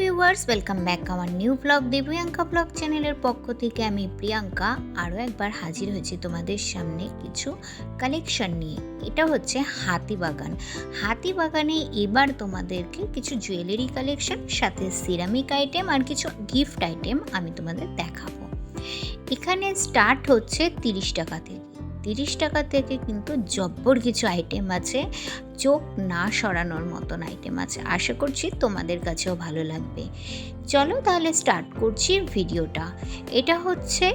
Viewers welcome back আমার new vlog Divyanka vlog চ্যানেলের পক্ষ থেকে আমি প্রিয়াঙ্কা আরও একবার হাজির হয়েছি তোমাদের সামনে কিছু কালেকশন নিয়ে। এটা হচ্ছে হাতিবাগান হাতিবাগানে এবার তোমাদেরকে কিছু জুয়েলারি কালেকশন সাথে সিরামিক আইটেম আর কিছু গিফট আইটেম আমি তোমাদের দেখাবো। এখানে স্টার্ট হচ্ছে তিরিশ টাকা থেকে তিরিশ টাকা থেকে কিন্তু জব্বর কিছু আইটেম আছে। চোখ না সরানোর মতন আইটেম আছে। আশা করছি তোমাদের কাছেও ভালো লাগবে। চলো তাহলে স্টার্ট করছি ভিডিওটা এটা হচ্ছে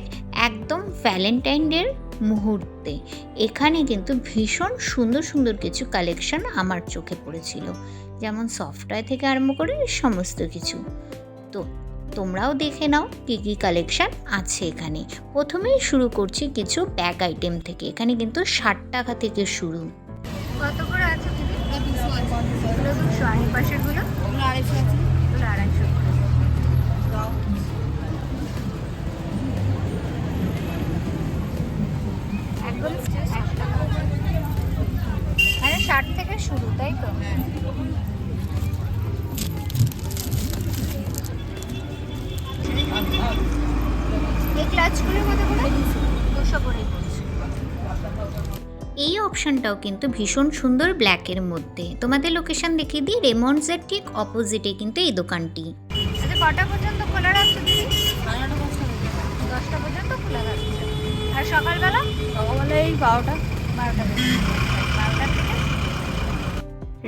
একদম ভ্যালেন্টাইন ডের মুহূর্তে। এখানে কিন্তু ভীষণ সুন্দর সুন্দর কিছু কালেকশন আমার চোখে পড়েছিল। যেমন সফটওয়্যার থেকে আরম্ভ করে সমস্ত কিছু। তো তোমরাও দেখে নাও কী কী কালেকশন আছে এখানে। প্রথমেই শুরু করছি কিছু ব্যাগ আইটেম থেকে। এখানে কিন্তু ষাট টাকা থেকে শুরু। ষাট থেকে শুরু, তাই তো? এই ক্লাচগুলোর মধ্যে করে দুশো করে এই অপশনটাও কিন্তু ভীষণ সুন্দর ব্ল্যাকের মধ্যে। তোমাদের লোকেশন দেখিয়ে দিই রেমন্ডসের ঠিক অপোজিটে কিন্তু এই দোকানটি। আচ্ছা কটা পর্যন্ত খোলা রাখছো দিদি? দশটা পর্যন্ত খোলা রাখছে। আর সকালবেলা? সকালবেলা এই বারোটা বারোটা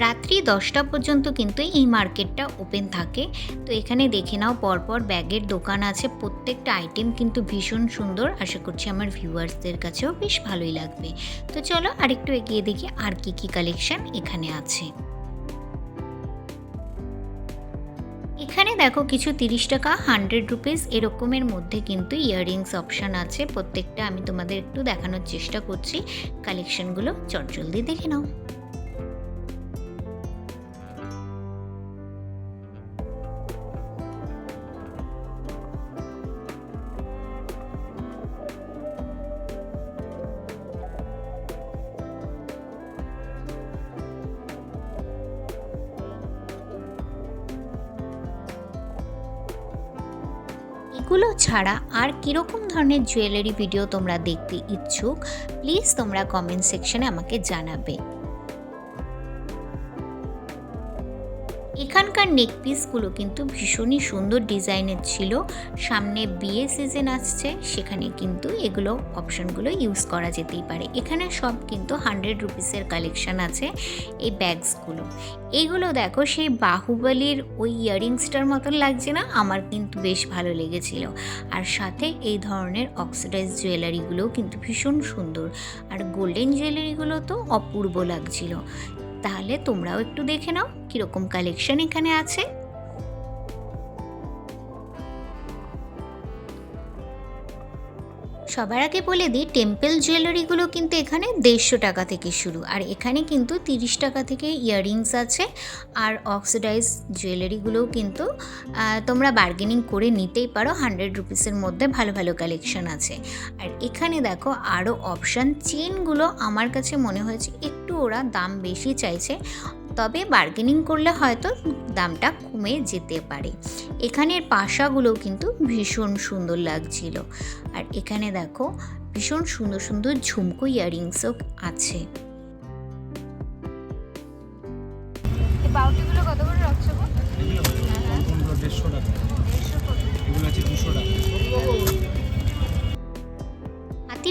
রাত্রি দশটা পর্যন্ত কিন্তু এই মার্কেটটা ওপেন থাকে। তো এখানে দেখে নাও পরপর ব্যাগের দোকান আছে, প্রত্যেকটা আইটেম কিন্তু ভীষণ সুন্দর। আশা করছি আমার ভিউয়ার্সদের কাছেও বেশ ভালোই লাগবে। তো চলো আরেকটু এগিয়ে দেখি আর কি কি কালেকশান এখানে আছে। এখানে দেখো কিছু তিরিশ টাকা হান্ড্রেড রুপিস এরকমের মধ্যে কিন্তু ইয়াররিংস অপশান আছে। প্রত্যেকটা আমি তোমাদের একটু দেখানোর চেষ্টা করছি। কালেকশনগুলো চটজলদি দেখে নাও। এগুলো ছাড়া আর কীরকম ধরনের জুয়েলারি ভিডিও তোমরা দেখতে ইচ্ছুক প্লিজ তোমরা কমেন্ট সেকশনে আমাকে জানাবে। এখানকার নেক পিসগুলো কিন্তু ভীষণই সুন্দর ডিজাইনের ছিল। সামনে বিয়ে সিজন আসছে, সেখানে কিন্তু এগুলো অপশনগুলো ইউজ করা যেতেই পারে। এখানে সব কিন্তু হান্ড্রেড রুপিসের কালেকশান আছে এই ব্যাগসগুলো এইগুলো দেখো, সেই বাহুবলীর ওই ইয়ারিংসটার মতন লাগছে না? আমার কিন্তু বেশ ভালো লেগেছিল। আর সাথে এই ধরনের অক্সিডাইজ জুয়েলারিগুলোও কিন্তু ভীষণ সুন্দর। আর গোল্ডেন জুয়েলারিগুলো তো অপূর্ব লাগছিল। তাহলে তোমরাও একটু দেখে নাও কীরকম কালেকশন এখানে আছে। সবার আগে বলে দিই, টেম্পল জুয়েলারিগুলো কিন্তু এখানে দেড়শো টাকা থেকে শুরু। আর এখানে কিন্তু তিরিশ টাকা থেকে ইয়াররিংস আছে। আর অক্সিডাইজ জুয়েলারিগুলোও কিন্তু তোমরা বার্গেনিং করে নিতেই পারো। হান্ড্রেড রুপিসের মধ্যে ভালো ভালো কালেকশন আছে। আর এখানে দেখো আরও অপশান, চেনগুলো আমার কাছে মনে হয়েছে একটু ওরা দাম বেশি চাইছে। তবে বার্গেনিং করলে হয়তো দামটা কমে যেতে পারে। এখানের পাশাগুলোও কিন্তু ভীষণ সুন্দর লাগছিল। আর এখানে দেখো ভীষণ সুন্দর সুন্দর ঝুমকো ইয়াররিংসও আছে। বাউটিগুলো কত করে রাখছো দেড়শো টাকা। এগুলো আছে দুশো টাকা।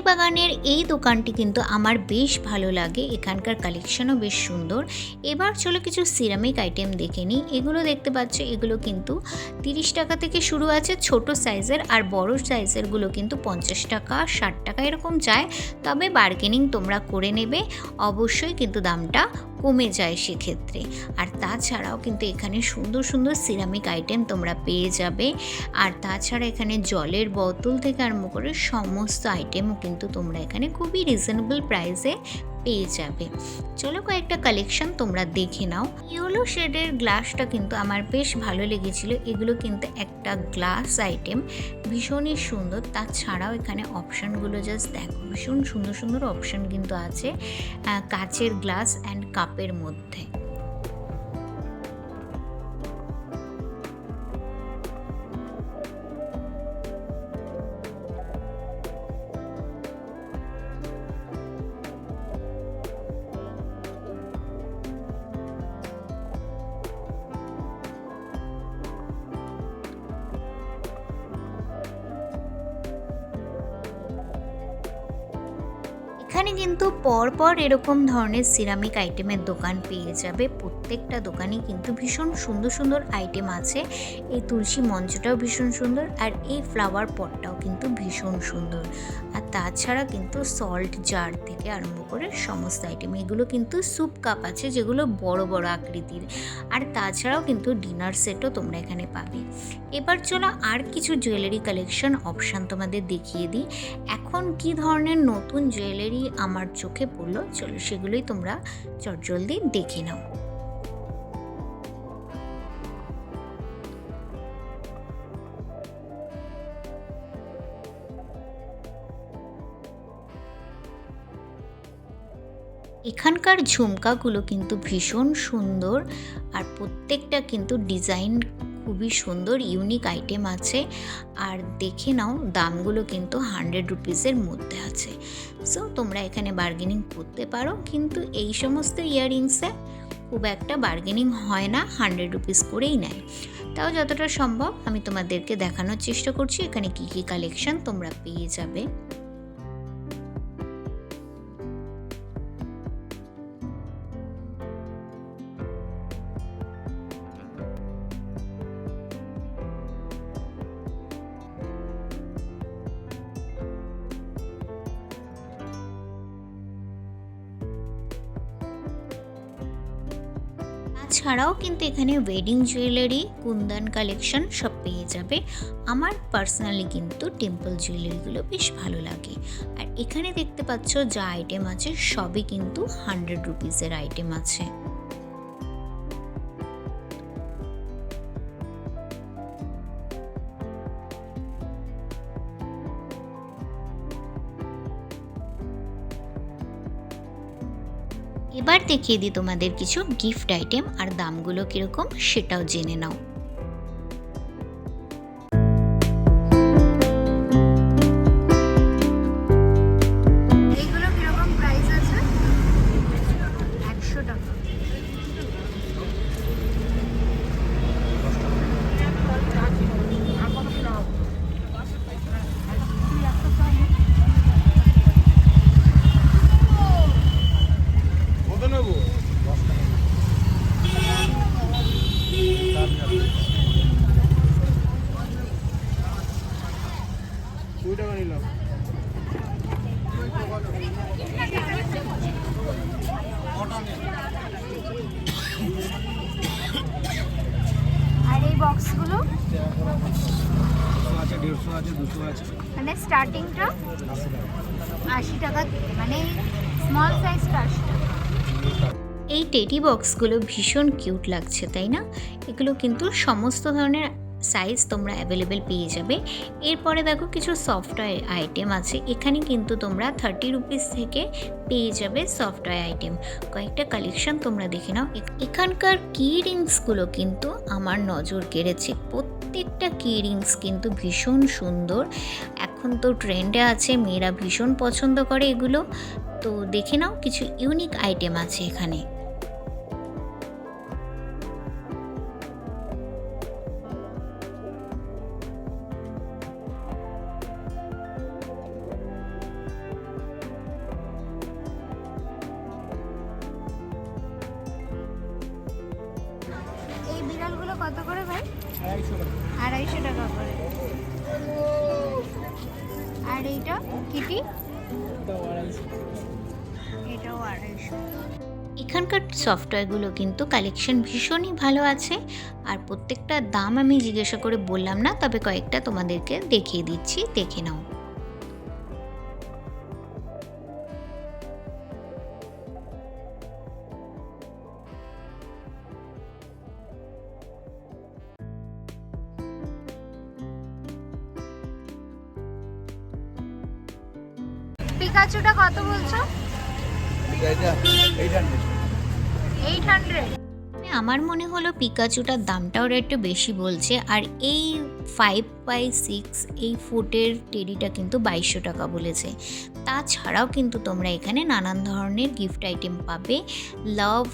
হাতিবাগানের এই দোকানটি কিন্তু আমার বেশ ভালো লাগে। এখানকার কালেকশনও বেশ সুন্দর। এবার চলো কিছু সিরামিক আইটেম দেখে নিই। এগুলো দেখতে পাচ্ছ, এগুলো কিন্তু তিরিশ টাকা থেকে শুরু আছে, ছোট সাইজের আর বড় সাইজেরগুলো কিন্তু পঞ্চাশ টাকা, ষাট টাকা এরকম যায়। তবে বার্গেনিং তোমরা করে নেবে। অবশ্যই কিন্তু দামটা কমে যায় সেক্ষেত্রে। আর তাছাড়াও কিন্তু এখানে সুন্দর সুন্দর সিরামিক আইটেম তোমরা পেয়ে যাবে। আর তাছাড়া এখানে জলের বোতল থেকে আরম্ভ করে সমস্ত আইটেমও কিন্তু তোমরা এখানে খুবই রিজনেবল প্রাইসে পেয়ে যাবে। চলো কয়েকটা কালেকশন তোমরা দেখে নাও। ইয়েলো শেডের গ্লাসটা কিন্তু আমার বেশ ভালো লেগেছিল। এগুলো কিন্তু একটা গ্লাস আইটেম ভীষণই সুন্দর। তাছাড়াও এখানে অপশানগুলো জাস্ট দেখো, ভীষণ সুন্দর সুন্দর অপশান কিন্তু আছে কাচের গ্লাস অ্যান্ড কাপের মধ্যে। কিন্তু পরপর এরকম ধরনের সিরামিক আইটেমের দোকান পেয়ে যাবে। প্রত্যেকটা দোকানে কিন্তু ভীষণ সুন্দর সুন্দর আইটেম আছে। এই তুলসী মঞ্চটাও ভীষণ সুন্দর আর এই ফ্লাওয়ার পটটাও কিন্তু ভীষণ সুন্দর। আর তাছাড়া কিন্তু সল্ট জার থেকে আরম্ভ করে সমস্ত আইটেম এগুলো কিন্তু স্যুপ কাপ আছে যেগুলো বড় বড় আকৃতির। আর তাছাড়াও কিন্তু ডিনার সেটও তোমরা এখানে পাবে। এবার চলো আর কিছু জুয়েলারি কালেকশন অপশান তোমাদের দেখিয়ে দিই। এখন কি ধরনের নতুন জুয়েলারি আমার চোখে পড়ল, চলো সেগুলোই তোমরা চটজলদি দেখে নাও। এখানকার ঝুমকাগুলো কিন্তু ভীষণ সুন্দর আর প্রত্যেকটা কিন্তু ডিজাইন খুবই সুন্দর ইউনিক আইটেম আছে। আর দেখে নাও, দামগুলো কিন্তু হান্ড্রেড রুপিসের মধ্যে আছে। সো তোমরা এখানে বার্গেনিং করতে পারো। কিন্তু এই সমস্ত ইয়াররিংসে খুব একটা বার্গেনিং হয় না হান্ড্রেড রুপিস করেই নেয়। তাও যতটা সম্ভব আমি তোমাদেরকে দেখানোর চেষ্টা করছি, এখানে কী কী কালেকশন তোমরা পেয়ে যাবে। তাছাড়াও কিন্তু এখানে ওয়েডিং জুয়েলারি কুন্দন কালেকশন সব পেয়ে যাবে। আমার পার্সোনালি কিন্তু টেম্পল জুয়েলারিগুলো বেশ ভালো লাগে। আর এখানে দেখতে পাচ্ছ যা আইটেম আছে, সবই কিন্তু হান্ড্রেড রুপিসের আইটেম আছে। এবার দেখিয়ে দিই তোমাদের কিছু গিফট আইটেম আর দামগুলো কীরকম সেটাও জেনে নাও। মানে স্টার্টিংটা আশি টাকা মানে স্মল সাইজটা আশি টাকা এই টেডি বক্সগুলো ভীষণ কিউট লাগছে তাই না? এগুলো কিন্তু সমস্ত ধরনের সাইজ তোমরা অ্যাভেলেবেল পেয়ে যাবে। এরপরে দেখো কিছু সফটওয়্যার আইটেম আছে। এখানে কিন্তু তোমরা থার্টি রুপিস থেকে পেয়ে যাবে সফটওয়্যার আইটেম কয়েকটা কালেকশন তোমরা দেখে নাও। এখানকার কি রিংসগুলো কিন্তু আমার নজর কেড়েছে। প্রত্যেকটা কি রিংস কিন্তু ভীষণ সুন্দর। এখন তো ট্রেন্ডে আছে মেয়েরা ভীষণ পছন্দ করে এগুলো। তো দেখে নাও কিছু ইউনিক আইটেম আছে এখানে। এই বিড়ালগুলো কত করে ভাই? আড়াইশো টাকা। আড়াইশো টাকা করে। আর এইটা কিটি? এটাও আড়াইশো। এখানকার সফটওয়্যারগুলো কিন্তু কালেকশন ভীষণই ভালো আছে। আর প্রত্যেকটা দাম আমি জিজ্ঞাসা করে বললাম না, তবে কয়েকটা তোমাদেরকে দেখিয়ে দিচ্ছি, দেখে নাও। কত বলছো? এইটা হান্ড্রেড। আমার মনে হলো পিকাচুটার দামটা ওরা একটু বেশি বলছে, আর এই ফাইভ বাই সিক্স এই ফুটের টেডিটা কিন্তু বাইশশো টাকা বলেছে। তাছাড়াও কিন্তু তোমরা এখানে নানান ধরনের গিফট আইটেম পাবে লাভ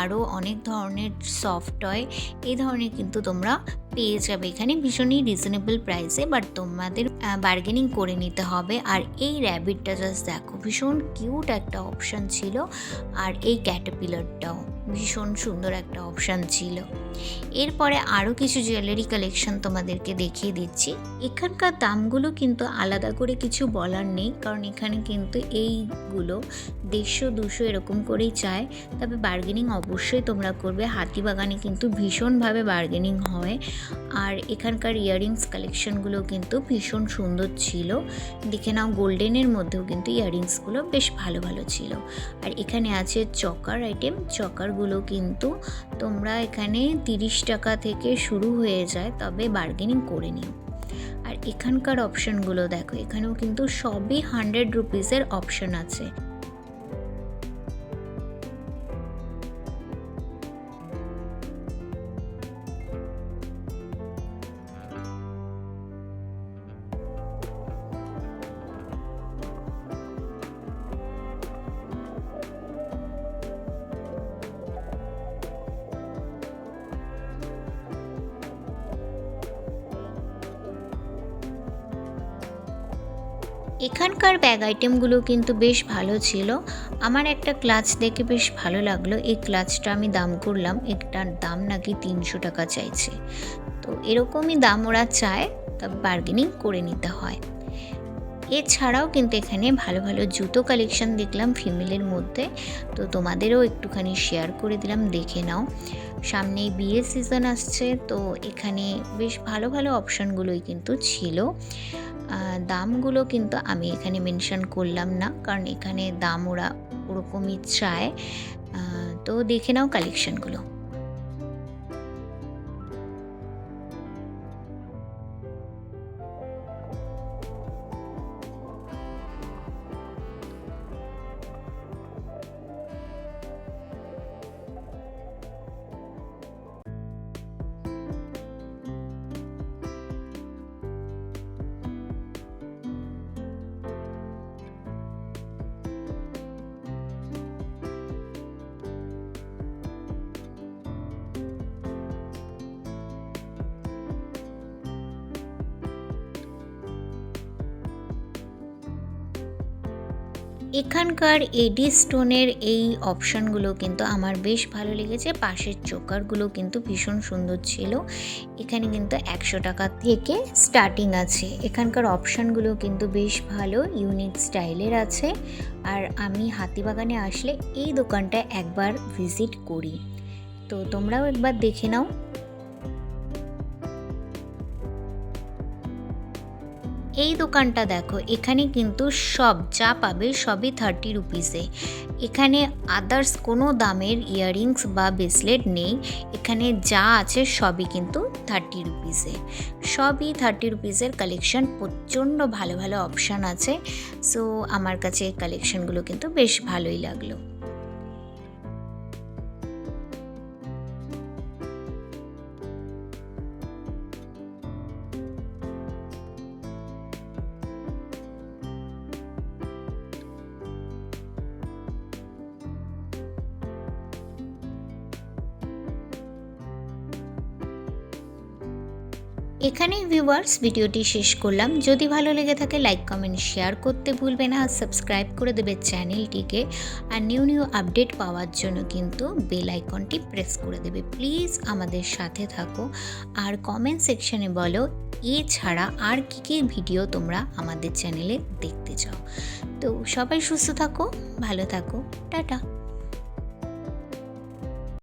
আরও অনেক ধরনের সফট টয় এই ধরনের কিন্তু তোমরা পেয়ে যাবে। এখানে ভীষণই রিজনেবল প্রাইসে বাট তোমাদের বার্গেনিং করে নিতে হবে। আর এই র্যাবিটটা জাস্ট দেখো, ভীষণ কিউট একটা অপশান ছিল, আর এই ক্যাটাপিলারটাও ভীষণ সুন্দর একটা অপশান ছিল। এরপরে আরও কিছু জুয়েলারি কালেকশন তোমাদেরকে দেখিয়ে দিচ্ছি। এখানকার দামগুলো কিন্তু আলাদা করে কিছু বলার নেই, কারণ এখানে কিন্তু এইগুলো দেড়শো, দুশো এরকম করেই চায়। তবে বার্গেনিং অবশ্যই তোমরা করবে। হাতিবাগানে কিন্তু ভীষণভাবে বার্গেনিং হয়। আর এখানকার ইয়াররিংস কালেকশনগুলো কিন্তু ভীষণ সুন্দর ছিল। দেখে নাও গোল্ডেনের মধ্যেও কিন্তু ইয়াররিংসগুলো বেশ ভালো ভালো ছিল। আর এখানে আছে চকার আইটেম চকারগুলো কিন্তু তোমরা এখানে তিরিশ টাকা থেকে শুরু হয়ে যায়, তবে বার্গেনিং করে নিও। আর এখানকার অপশানগুলো দেখো, এখানেও কিন্তু সবই হান্ড্রেড রুপিসের অপশান আছে। এখানকার ব্যাগ আইটেমগুলো কিন্তু বেশ ভালো ছিল। আমার একটা ক্লাচ দেখে বেশ ভালো লাগল। এই ক্লাচটা আমি দাম করলাম। একটার দাম নাকি তিনশো টাকা চাইছে। তো এরকমই দাম ওরা চায় তবে বার্গেনিং করে নিতে হয়। এছাড়াও কিন্তু এখানে ভালো ভালো জুতো কালেকশন দেখলাম ফিমেলের মধ্যে। তো তোমাদেরও একটুখানি শেয়ার করে দিলাম, দেখে নাও। সামনে বিয়ের সিজন আসছে, তো এখানে বেশ ভালো ভালো অপশানগুলোই কিন্তু ছিল। দামগুলো কিন্তু আমি এখানে মেনশন করলাম না, কারণ এখানে দাম ওরা ওরকমই চায়। তো দেখে নাও কালেকশনগুলো এখানকার এডি স্টোনের এই অপশানগুলো কিন্তু আমার বেশ ভালো লেগেছে। পাশের চোকারগুলো কিন্তু ভীষণ সুন্দর ছিল। এখানে কিন্তু একশো টাকা থেকে স্টার্টিং আছে। এখানকার অপশানগুলো কিন্তু বেশ ভালো ইউনিক স্টাইলের আছে। আর আমি হাতিবাগানে আসলে এই দোকানটা একবার ভিজিট করি। তো তোমরাও একবার দেখে নাও। এই দোকানটা দেখো, এখানে কিন্তু সব যা পাবে সবই থার্টি রুপিসে এখানে আদার্স কোনো দামের ইয়াররিংস বা ব্রেসলেট নেই, এখানে যা আছে সবই কিন্তু থার্টি রুপিসে সবই থার্টি রুপিসের কালেকশন প্রচণ্ড ভালো ভালো অপশান আছে। সো আমার কাছে এই কালেকশনগুলো কিন্তু বেশ ভালোই লাগল। এখানেই ভিউয়ার্স ভিডিওটি শেষ করলাম। যদি ভালো লেগে থাকে লাইক কমেন্ট শেয়ার করতে ভুলবে না। আর সাবস্ক্রাইব করে দেবে চ্যানেলটিকে আর নিউ নিউ আপডেট পাওয়ার জন্য কিন্তু বেল আইকনটি প্রেস করে দেবে। প্লিজ আমাদের সাথে থাকো। আর কমেন্ট সেকশনে বলো, এছাড়া আর কী কী ভিডিও তোমরা আমাদের চ্যানেলে দেখতে চাও। তো সবাই সুস্থ থাকো, ভালো থাকো। টাটা।